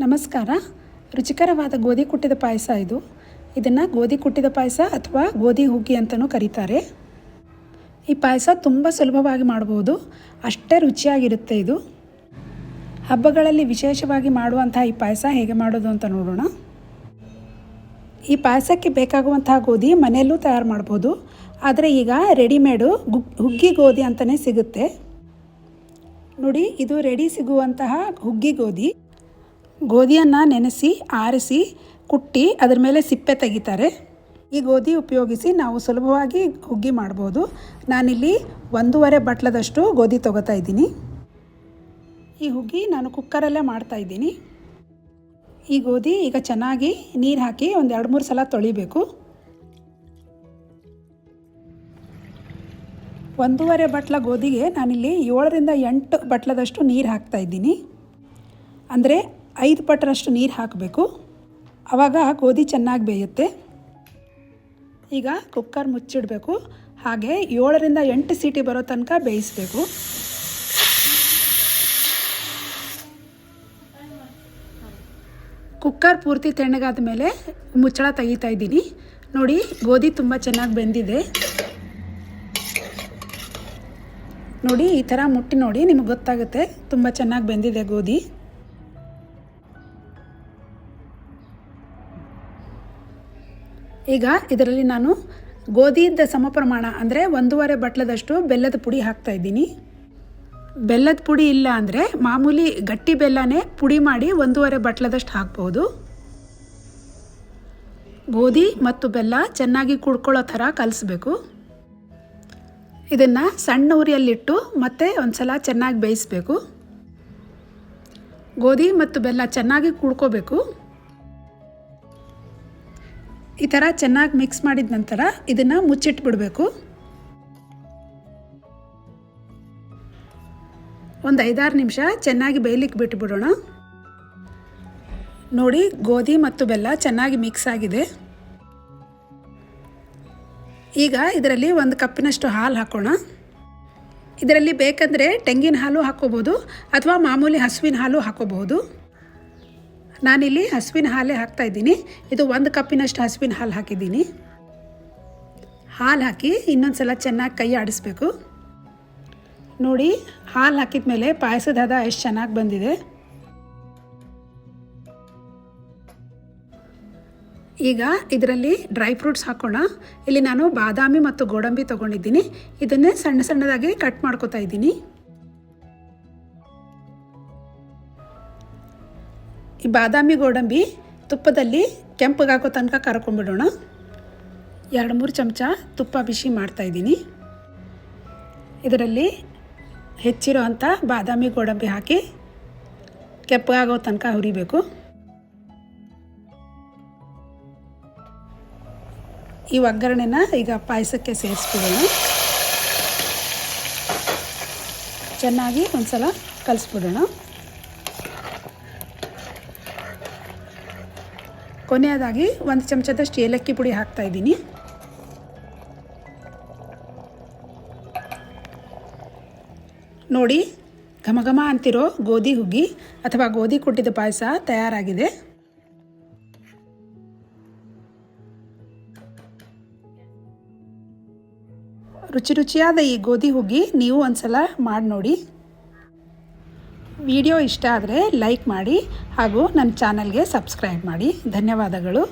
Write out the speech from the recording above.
ನಮಸ್ಕಾರ. ರುಚಿಕರವಾದ ಗೋಧಿ ಕುಟ್ಟಿದ ಪಾಯಸ ಇದು. ಇದನ್ನು ಗೋಧಿ ಕುಟ್ಟಿದ ಪಾಯಸ ಅಥವಾ ಗೋಧಿ ಹುಗ್ಗಿ ಅಂತಲೂ ಕರೀತಾರೆ. ಈ ಪಾಯಸ ತುಂಬ ಸುಲಭವಾಗಿ ಮಾಡ್ಬೋದು. ಅಷ್ಟೇ ರುಚಿಯಾಗಿರುತ್ತೆ ಇದು. ಹಬ್ಬಗಳಲ್ಲಿ ವಿಶೇಷವಾಗಿ ಮಾಡುವಂತಹ ಈ ಪಾಯಸ ಹೇಗೆ ಮಾಡೋದು ಅಂತ ನೋಡೋಣ. ಈ ಪಾಯಸಕ್ಕೆ ಬೇಕಾಗುವಂತಹ ಗೋಧಿ ಮನೆಯಲ್ಲೂ ತಯಾರು ಮಾಡ್ಬೋದು. ಆದರೆ ಈಗ ರೆಡಿಮೇಡು ಗುಗ್ ಹುಗ್ಗಿ ಗೋಧಿ ಅಂತಲೇ ಸಿಗುತ್ತೆ. ನೋಡಿ, ಇದು ರೆಡಿ ಸಿಗುವಂತಹ ಹುಗ್ಗಿ ಗೋಧಿ. ಗೋಧಿಯನ್ನು ನೆನೆಸಿ, ಆರಿಸಿ, ಕುಟ್ಟಿ ಅದರ ಮೇಲೆ ಸಿಪ್ಪೆ ತೆಗಿತಾರೆ. ಈ ಗೋಧಿ ಉಪಯೋಗಿಸಿ ನಾವು ಸುಲಭವಾಗಿ ಹುಗ್ಗಿ ಮಾಡ್ಬೋದು. ನಾನಿಲ್ಲಿ ಒಂದೂವರೆ ಬಟ್ಲದಷ್ಟು ಗೋಧಿ ತೊಗೋತಾ ಇದ್ದೀನಿ. ಈ ಹುಗ್ಗಿ ನಾನು ಕುಕ್ಕರಲ್ಲೇ ಮಾಡ್ತಾ ಇದ್ದೀನಿ. ಈ ಗೋಧಿ ಈಗ ಚೆನ್ನಾಗಿ ನೀರು ಹಾಕಿ ಒಂದು ಎರಡು ಮೂರು ಸಲ ತೊಳಿಬೇಕು. ಒಂದೂವರೆ ಬಟ್ಲ ಗೋಧಿಗೆ ನಾನಿಲ್ಲಿ ಏಳರಿಂದ ಎಂಟು ಬಟ್ಲದಷ್ಟು ನೀರು ಹಾಕ್ತಾ ಇದ್ದೀನಿ. ಅಂದರೆ ಐದು ಪಟ್ಟರಷ್ಟು ನೀರು ಹಾಕಬೇಕು. ಆವಾಗ ಗೋಧಿ ಚೆನ್ನಾಗಿ ಬೇಯುತ್ತೆ. ಈಗ ಕುಕ್ಕರ್ ಮುಚ್ಚಿಡಬೇಕು. ಹಾಗೆ ಏಳರಿಂದ ಎಂಟು ಸೀಟಿ ಬರೋ ತನಕ ಬೇಯಿಸಬೇಕು. ಕುಕ್ಕರ್ ಪೂರ್ತಿ ತಣ್ಣಗಾದ ಮೇಲೆ ಮುಚ್ಚಳ ತೆಗಿತಾ ಇದ್ದೀನಿ. ನೋಡಿ, ಗೋಧಿ ತುಂಬ ಚೆನ್ನಾಗಿ ಬೆಂದಿದೆ. ನೋಡಿ, ಈ ಥರ ಮುಟ್ಟಿ ನೋಡಿ ನಿಮಗೆ ಗೊತ್ತಾಗುತ್ತೆ. ತುಂಬ ಚೆನ್ನಾಗಿ ಬೆಂದಿದೆ ಗೋಧಿ. ಈಗ ಇದರಲ್ಲಿ ನಾನು ಗೋಧಿಯಿಂದ ಸಮ ಪ್ರಮಾಣ, ಅಂದರೆ ಒಂದೂವರೆ ಬಟ್ಲದಷ್ಟು ಬೆಲ್ಲದ ಪುಡಿ ಹಾಕ್ತಾ ಇದ್ದೀನಿ. ಬೆಲ್ಲದ ಪುಡಿ ಇಲ್ಲ ಅಂದರೆ ಮಾಮೂಲಿ ಗಟ್ಟಿ ಬೆಲ್ಲನೇ ಪುಡಿ ಮಾಡಿ ಒಂದೂವರೆ ಬಟ್ಲದಷ್ಟು ಹಾಕ್ಬೋದು. ಗೋಧಿ ಮತ್ತು ಬೆಲ್ಲ ಚೆನ್ನಾಗಿ ಕುಡ್ಕೊಳ್ಳೋ ಥರ ಕಲಿಸ್ಬೇಕು. ಇದನ್ನು ಸಣ್ಣ ಉರಿಯಲ್ಲಿಟ್ಟು ಮತ್ತೆ ಒಂದು ಸಲ ಚೆನ್ನಾಗಿ ಬೇಯಿಸಬೇಕು. ಗೋಧಿ ಮತ್ತು ಬೆಲ್ಲ ಚೆನ್ನಾಗಿ ಕುಡ್ಕೋಬೇಕು. ಈ ಥರ ಚೆನ್ನಾಗಿ ಮಿಕ್ಸ್ ಮಾಡಿದ ನಂತರ ಇದನ್ನು ಮುಚ್ಚಿಟ್ಬಿಡಬೇಕು. ಒಂದು ಐದಾರು ನಿಮಿಷ ಚೆನ್ನಾಗಿ ಬೇಯಲಿಕ್ಕೆ ಬಿಟ್ಟುಬಿಡೋಣ ನೋಡಿ ಗೋಧಿ ಮತ್ತು ಬೆಲ್ಲ ಚೆನ್ನಾಗಿ ಮಿಕ್ಸ್ ಆಗಿದೆ. ಈಗ ಇದರಲ್ಲಿ ಒಂದು ಕಪ್ಪಿನಷ್ಟು ಹಾಲು ಹಾಕೋಣ. ಇದರಲ್ಲಿ ಬೇಕಂದರೆ ತೆಂಗಿನ ಹಾಲು ಹಾಕೋಬೋದು ಅಥವಾ ಮಾಮೂಲಿ ಹಸುವಿನ ಹಾಲು ಹಾಕೋಬಹುದು. ನಾನಿಲ್ಲಿ ಹಸುವಿನ ಹಾಲೇ ಹಾಕ್ತಾ ಇದ್ದೀನಿ. ಇದು ಒಂದು ಕಪ್ಪಿನಷ್ಟು ಹಸುವಿನ ಹಾಲು ಹಾಕಿದ್ದೀನಿ. ಹಾಲು ಹಾಕಿ ಇನ್ನೊಂದು ಸಲ ಚೆನ್ನಾಗಿ ಕೈ ಆಡಿಸ್ಬೇಕು. ನೋಡಿ, ಹಾಲು ಹಾಕಿದ ಮೇಲೆ ಪಾಯಸದ ಹದ ಎಷ್ಟು ಚೆನ್ನಾಗಿ ಬಂದಿದೆ. ಈಗ ಇದರಲ್ಲಿ ಡ್ರೈ ಫ್ರೂಟ್ಸ್ ಹಾಕೋಣ. ಇಲ್ಲಿ ನಾನು ಬಾದಾಮಿ ಮತ್ತು ಗೋಡಂಬಿ ತೊಗೊಂಡಿದ್ದೀನಿ. ಇದನ್ನೇ ಸಣ್ಣ ಸಣ್ಣದಾಗಿ ಕಟ್ ಮಾಡ್ಕೋತಾ ಇದ್ದೀನಿ. ಈ ಬಾದಾಮಿ ಗೋಡಂಬಿ ತುಪ್ಪದಲ್ಲಿ ಕೆಂಪಗಾಕೋ ತನಕ ಕರ್ಕೊಂಡ್ಬಿಡೋಣ. ಎರಡು ಮೂರು ಚಮಚ ತುಪ್ಪ ಬಿಸಿ ಮಾಡ್ತಾಯಿದ್ದೀನಿ ಇದರಲ್ಲಿ ಹೆಚ್ಚಿರೋ ಅಂಥ ಬಾದಾಮಿ ಗೋಡಂಬಿ ಹಾಕಿ ಕೆಂಪಗಾಗೋ ತನಕ ಹುರಿಬೇಕು. ಈ ಒಗ್ಗರಣೆನ ಈಗ ಪಾಯಸಕ್ಕೆ ಸೇರಿಸ್ಬಿಡೋಣ. ಚೆನ್ನಾಗಿ ಒಂದು ಸಲ ಕಲಿಸ್ಬಿಡೋಣ. ಕೊನೆಯದಾಗಿ ಒಂದು ಚಮಚದಷ್ಟು ಏಲಕ್ಕಿ ಪುಡಿ ಹಾಕ್ತಾ ಇದ್ದೀನಿ. ನೋಡಿ, ಘಮ ಘಮ ಅಂತಿರೋ ಗೋಧಿ ಹುಗ್ಗಿ ಅಥವಾ ಗೋಧಿ ಕುಟ್ಟಿದ ಪಾಯಸ ತಯಾರಾಗಿದೆ. ರುಚಿ ರುಚಿಯಾದ ಈ ಗೋಧಿ ಹುಗ್ಗಿ ನೀವು ಒಂದ್ಸಲ ಮಾಡಿ ನೋಡಿ ವಿಡಿಯೋ ಇಷ್ಟ ಆದರೆ ಲೈಕ್ ಮಾಡಿ ಹಾಗೂ ನನ್ನ ಚಾನಲ್ಗೆ ಸಬ್ಸ್ಕ್ರೈಬ್ ಮಾಡಿ. ಧನ್ಯವಾದಗಳು.